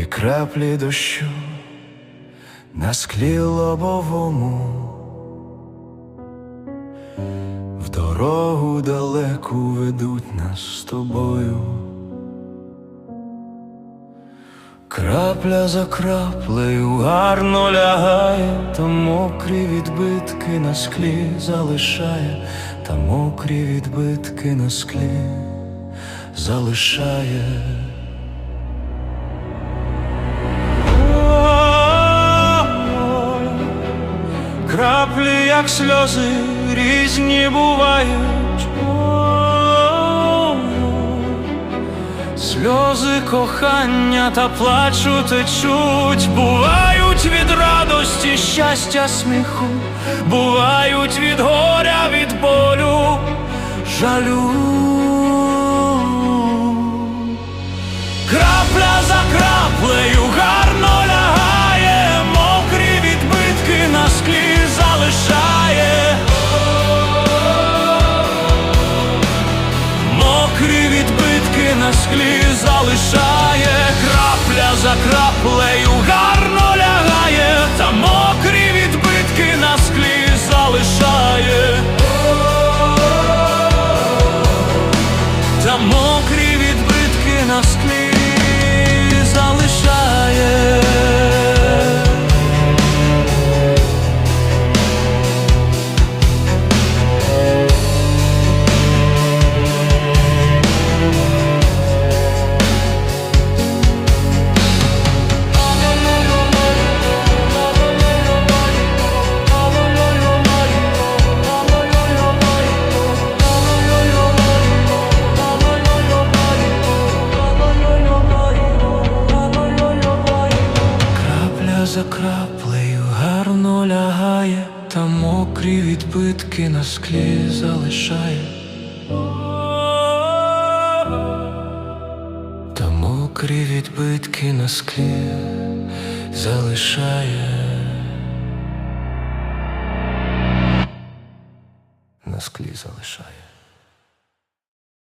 і краплі дощу на склі лобовому, в дорогу далеку ведуть нас з тобою. Крапля за краплею гарно лягає, та мокрі відбитки на склі залишає, та мокрі відбитки на склі залишає. Краплі, як сльози, різні бувають. Сльози кохання та плачу течуть, бувають від радості, щастя, сміху, бувають від горя, від болю, жалю. Залишає. Мокрі відбитки на склі залишає, за краплею гарно лягає, та мокрі відбитки на склі залишає. Та мокрі відбитки на склі залишає. На склі залишає.